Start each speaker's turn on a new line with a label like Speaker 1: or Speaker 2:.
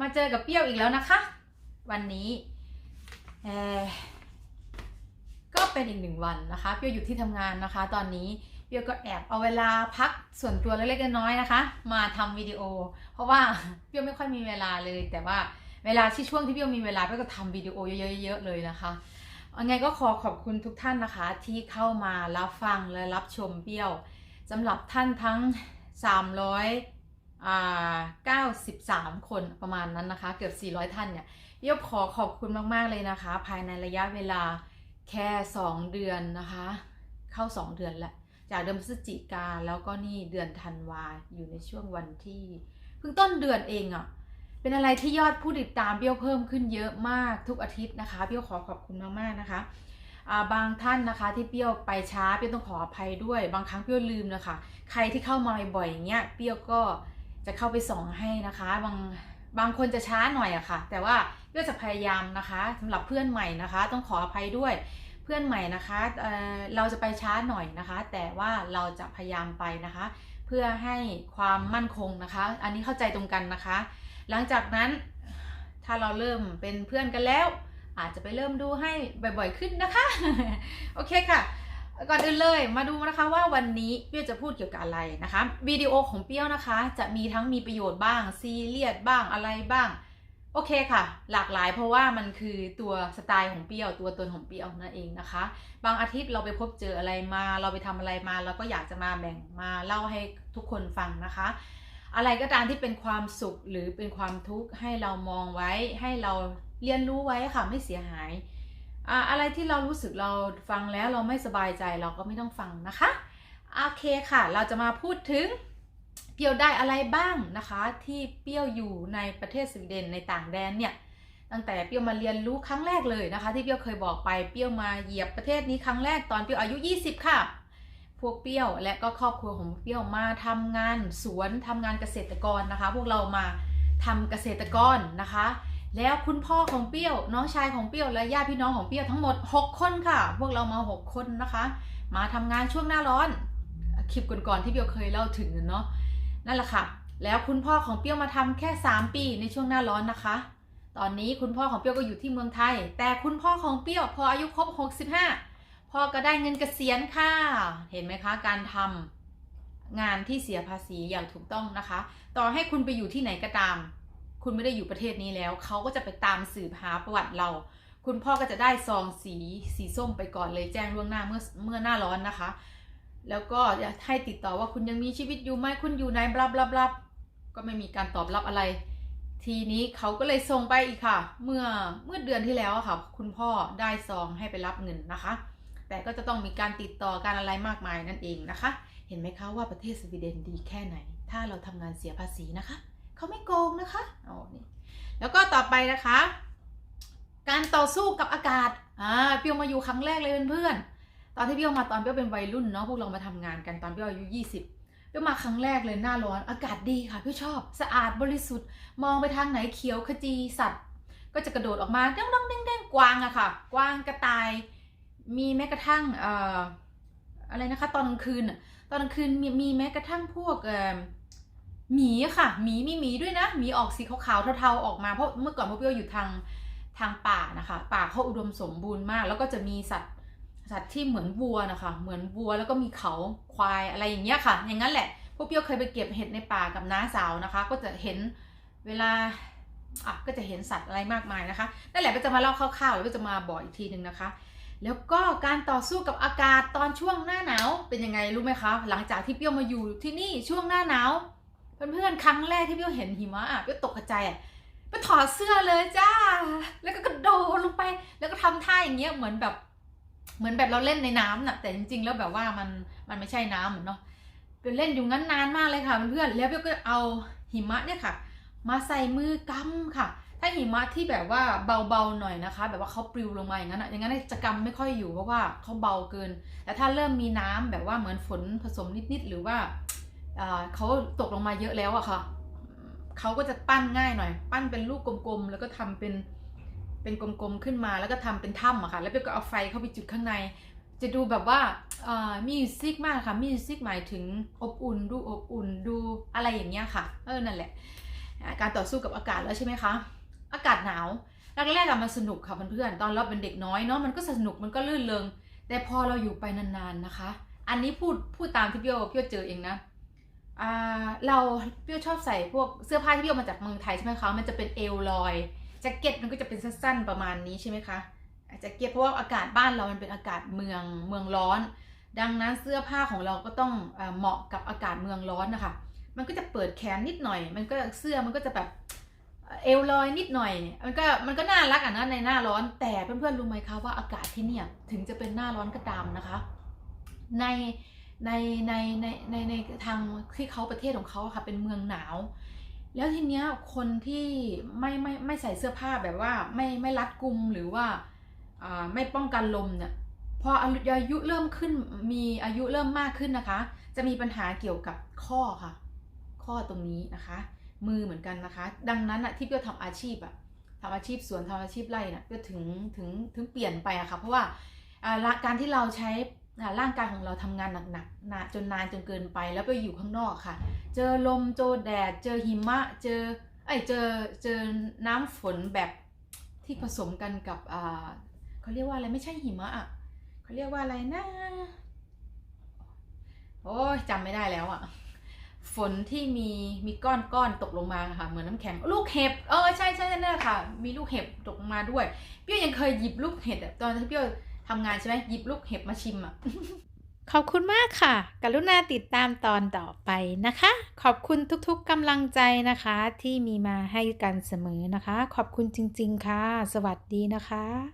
Speaker 1: มาเจอกับเปรี้ยวอีกแล้วนะคะ วันนี้ก็เป็นอีกหนึ่งวันนะคะ เปรี้ยวอยู่ที่ทำงานนะคะ ตอนนี้เปรี้ยวก็แอบเอาเวลาพักส่วนตัวเล็กๆน้อยๆนะคะ มาทำวิดีโอ เพราะว่าเปรี้ยวไม่ค่อยมีเวลาเลย แต่ว่าเวลาที่ช่วงที่เปรี้ยวมีเวลาเปรี้ยวก็ทำวิดีโอเยอะๆเลยนะคะยังไงก็ขอขอบคุณทุกท่านนะคะ ที่เข้ามารับฟังและรับชมเปรี้ยวสำหรับท่านทั้ง 300อ่า 93 คนประมาณนั้นนะคะ เกือบ 400 ท่านเนี่ยเยบขอขอบคุณมาก ๆ เลยนะคะ ภายในระยะเวลาแค่ 2 เดือนนะคะ เข้า 2 เดือนแล้ว จากเดือนพฤศจิกาแล้วก็นี่เดือนธันวาอยู่ในช่วงวันที่เพิ่งต้นเดือนเองอะ่ะเป็นอะไรที่ยอดผู้ติดตามเบี้ยวเพิ่มขึ้นเยอะมากทุกอาทิตย์นะคะเบี้ยวขอขอบคุณมากๆนะคะาบางท่านนะคะที่เปี้ยวไปช้าเปี้ยวต้องขออภัยด้วย บางครั้งเปี้ยวลืมนะคะ ใครที่เข้ามาบ่อยๆอย่างเงี้ยเปี้ยวก็ จะเข้าไปส่องให้นะคะ บางบางคนจะช้าหน่อยอะค่ะ แต่ว่าเปี้ยวจะพยายามนะคะสำหรับเพื่อนใหม่นะคะ ต้องขออภัยด้วยเพื่อนใหม่นะคะเเราจะไปช้าหน่อยนะคะ แต่ว่าเราจะพยายามไปนะคะ เพื่อให้ความมั่นคงนะคะ อันนี้เข้าใจตรงกันนะคะ หลังจากนั้นถ้าเราเริ่มเป็นเพื่อนกันแล้ว อาจจะไปเริ่มดูให้บ่อยๆขึ้นนะคะ โอเคค่ะ ก่อนอื่นเลยมาดูนะคะว่าวันนี้เปี้ยวจะพูดเกี่ยวกับอะไรนะคะวิดีโอของเปี้ยวนะคะ จะมีทั้งมีประโยชน์บ้างซีเรียสบ้างอะไรบ้าง โอเคค่ะ หลากหลายเพราะว่ามันคือตัวสไตล์ของเปี้ยวตัวตนของเปี้ยวนั่นเองนะคะ บางอาทิตย์เราไปพบเจออะไรมา เราไปทำอะไรมาเราก็อยากจะมาแบ่งมาเล่าให้ทุกคนฟังนะคะ อะไรก็ตามที่เป็นความสุขหรือเป็นความทุกข์ให้เรามองไว้ให้เราเรียนรู้ไว้ค่ะไม่เสียหาย อะไรที่เรารู้สึกเราฟังแล้วเราไม่สบายใจเราก็ไม่ต้องฟังนะคะโอเคค่ะ เราจะมาพูดถึงเปรี้ยวได้อะไรบ้างนะคะ ที่เปรี้ยวอยู่ในประเทศสวีเดนในต่างแดนเนี่ยตั้งแต่เปรี้ยวมาเรียนรู้ครั้งแรกเลยนะคะ ที่เปรี้ยวเคยบอกไปเปรี้ยวมาเหยียบประเทศนี้ครั้งแรกตอนเปรี้ยวอายุ 20 ค่ะ พวกเปรี้ยวและก็ครอบครัวของเปรี้ยวมาทำงานสวนทำงานเกษตรกรนะคะ พวกเรามาทำเกษตรกรนะคะ แล้วคุณพ่อของเปรี้ยว น้องชายของเปรี้ยวและญาติพี่น้องของเปรี้ยวทั้งหมด 6 คนค่ะ พวกเรามา 6 คนนะคะ มาทำงานช่วงหน้าร้อนคลิปก่อนๆที่เปรี้ยวเคยเล่าถึงเนาะนั่นแหละค่ะ แล้วคุณพ่อของเปรี้ยวมาทำแค่ 3 ปีในช่วงหน้าร้อนนะคะ ตอนนี้คุณพ่อของเปรี้ยวก็อยู่ที่เมืองไทย แต่คุณพ่อของเปรี้ยวพออายุครบ 65 พ่อก็ได้เงินเกษียณค่ะ เห็นไหมคะการทำงานที่เสียภาษีอย่างถูกต้องนะคะ ต่อให้คุณไปอยู่ที่ไหนก็ตาม คุณไม่ได้อยู่ประเทศนี้แล้ว เขาก็จะไปตามสืบหาประวัติเรา คุณพ่อก็จะได้ซองสีสีส้มไปก่อนเลยแจ้งล่วงหน้าเมื่อเมื่อหน้าร้อนนะคะ แล้วก็จะให้ติดต่อว่าคุณยังมีชีวิตอยู่ไหมคุณอยู่ในบลับลับลับก็ไม่มีการตอบรับอะไร ทีนี้เขาก็เลยส่งไปอีกค่ะ เมื่อเมื่อเดือนที่แล้วค่ะ คุณพ่อได้ซองให้ไปรับเงินนะคะ แต่ก็จะต้องมีการติดต่อการอะไรมากมายนั่นเองนะคะ เห็นไหมคะว่าประเทศสวีเดนดีแค่ไหน ถ้าเราทำงานเสียภาษีนะคะ เขาไม่โกงนะคะเอานี่แล้วก็ต่อไปนะคะ การต่อสู้กับอากาศอ่าเปียวมาอยู่ครั้งแรกเลยเพื่อนๆตอนที่เปียวมาตอนเปียวเป็นวัยรุ่นเนาะพวกเรามาทำงานกันตอนเปียวอายุ20เปียวมาครั้งแรกเลยหน้าร้อนอากาศดีค่ะเปียวชอบ สะอาดบริสุทธิ์ มองไปทางไหนเขียวขจีสัตว์ ก็จะกระโดดออกมาดังดังเด้งเด้งกวางอะค่ะ กวางกระต่าย มีแม้กระทั่งเอ่ออะไรนะคะ ตอนกลางคืนตอนกลางคืนมีมีแม้กระทั่งพวกเอ่อ หมีค่ะหมีมีหมีด้วยนะหมีออกสีขาวๆเทาๆออกมาเพราะเมื่อก่อนพวกเปี้ยวอยู่ทางทางป่านะคะ ป่าเขาอุดมสมบูรณ์มาก แล้วก็จะมีสัตว์สัตว์ที่เหมือนวัวนะคะ เหมือนวัวแล้วก็มีเขาควายอะไรอย่างเงี้ยค่ะ อย่างนั้นแหละพวกเปี้ยวเคยไปเก็บเห็ดในป่ากับน้าสาวนะคะ ก็จะเห็นเวลาอะก็จะเห็นสัตว์อะไรมากมายนะคะนั่นแหละก็จะมาเล่าคร่าวๆแล้วก็จะมาบอกอีกทีหนึ่งนะคะ แล้วก็การต่อสู้กับอากาศตอนช่วงหน้าหนาวเป็นยังไงรู้ไหมคะ หลังจากที่เปี้ยวมาอยู่ที่นี่ช่วงหน้าหนาว เพื่อนๆครั้งแรกที่พี่เห็นหิมะอะพี่ตกใจอะไปถอดเสื้อเลยจ้า แล้วก็กระโดดลงไป แล้วก็ทำท่าอย่างเงี้ยเหมือนแบบ เหมือนแบบเราเล่นในน้ำน่ะ แต่จริงๆ แล้วแบบว่ามันมันไม่ใช่น้ำเหมือนเนาะเป็นเล่นอยู่งั้นนานมากเลยค่ะเพื่อนๆแล้วพี่ก็เอาหิมะเนี่ยค่ะ มาใส่มือกำค่ะ ถ้าหิมะที่แบบว่าเบาๆหน่อยนะคะ แบบว่าเขาปลิวลงมาอย่างนั้นอะอย่างนั้นจะกำไม่ค่อยอยู่เพราะว่าเขาเบาเกิน แต่ถ้าเริ่มมีน้ำแบบว่าเหมือนฝนผสมนิดๆหรือว่า เขาตกลงมาเยอะแล้วอะค่ะเขาก็จะปั้นง่ายหน่อย ปั้นเป็นลูกกลมๆแล้วก็ทำเป็นเป็นกลมๆขึ้นมาแล้วก็ทำเป็นถ้ำอะค่ะ แล้วเบลก็เอาไฟเข้าไปจุดข้างใน จะดูแบบว่ามิวสิกมากค่ะมิวสิกหมายถึงอบอุ่นดูอบอุ่นดูอะไรอย่างเงี้ยค่ะเออนั่นแหละ การต่อสู้กับอากาศแล้วใช่ไหมคะอากาศหนาวแรกๆอะมันสนุกค่ะเพื่อนๆตอนเราเป็นเด็กน้อยเนาะมันก็สนุกมันก็ลื่นเริงแต่พอเราอยู่ไปนานๆนะคะ อันนี้พูดพูดตามที่พี่โยพี่โยเจอเองนะ เราพี่โยชอบใส่พวกเสื้อผ้าที่พี่โยมาจากเมืองไทยใช่ไหมคะ มันจะเป็นเอวลอยแจ็คเก็ตมันก็จะเป็นสั้นๆประมาณนี้ใช่ไหมคะแจ็คเก็ตเพราะว่าอากาศบ้านเรามันเป็นอากาศเมืองเมืองร้อน ดังนั้นเสื้อผ้าของเราก็ต้องเอ่อเหมาะกับอากาศเมืองร้อนนะคะ มันก็จะเปิดแขนนิดหน่อย มันก็เสื้อมันก็จะแบบเอวลอยนิดหน่อย มันก็มันก็น่ารักอะนะในหน้าร้อน แต่เพื่อนๆรู้ไหมคะว่าอากาศที่เนี่ยถึงจะเป็นหน้าร้อนก็ตามนะคะ ใน ในในในในในทางที่เขาประเทศของเขาค่ะเป็นเมืองหนาว แล้วทีเนี้ยคนที่ไม่ไม่ไม่ใส่เสื้อผ้าแบบว่าไม่ไม่รัดกุมหรือว่าอ่าไม่ป้องกันลมเนี่ยพออายุเริ่มขึ้นมีอายุเริ่มมากขึ้นนะคะ จะมีปัญหาเกี่ยวกับข้อค่ะ ข้อตรงนี้นะคะ มือเหมือนกันนะคะ ดังนั้นอะที่เปียวทำอาชีพอะทำอาชีพสวนทำอาชีพไร่น่ะเปียวถึงถึงถึงเปลี่ยนไปอะค่ะเพราะว่าการที่เราใช้ ร่างกายของเราทำงานหนักๆนะจนนานจนเกินไปแล้วไปอยู่ข้างนอกค่ะ เจอลมเจอแดด เจอหิมะ เจอไอเจอเจอน้ำฝนแบบที่ผสมกันกับอ่าเขาเรียกว่าอะไรไม่ใช่หิมะอะเขาเรียกว่าอะไรนะโอ้ยจำไม่ได้แล้วอะฝนที่มีมีก้อนก้อนตกลงมาค่ะ เหมือนน้ำแข็งลูกเห็บเออใช่ใช่นั่นแหละค่ะ มีลูกเห็บตกลงมาด้วยพี่ยังเคยหยิบลูกเห็บตอนที่พี่ ทำงานใช่ไหมหยิบลูกเห็บมาชิมอะ
Speaker 2: ขอบคุณมากค่ะ กรุณาติดตามตอนต่อไปนะคะ ขอบคุณทุกๆกำลังใจนะคะ ที่มีมาให้กันเสมอนะคะ ขอบคุณจริง ๆ ค่ะ สวัสดีนะคะ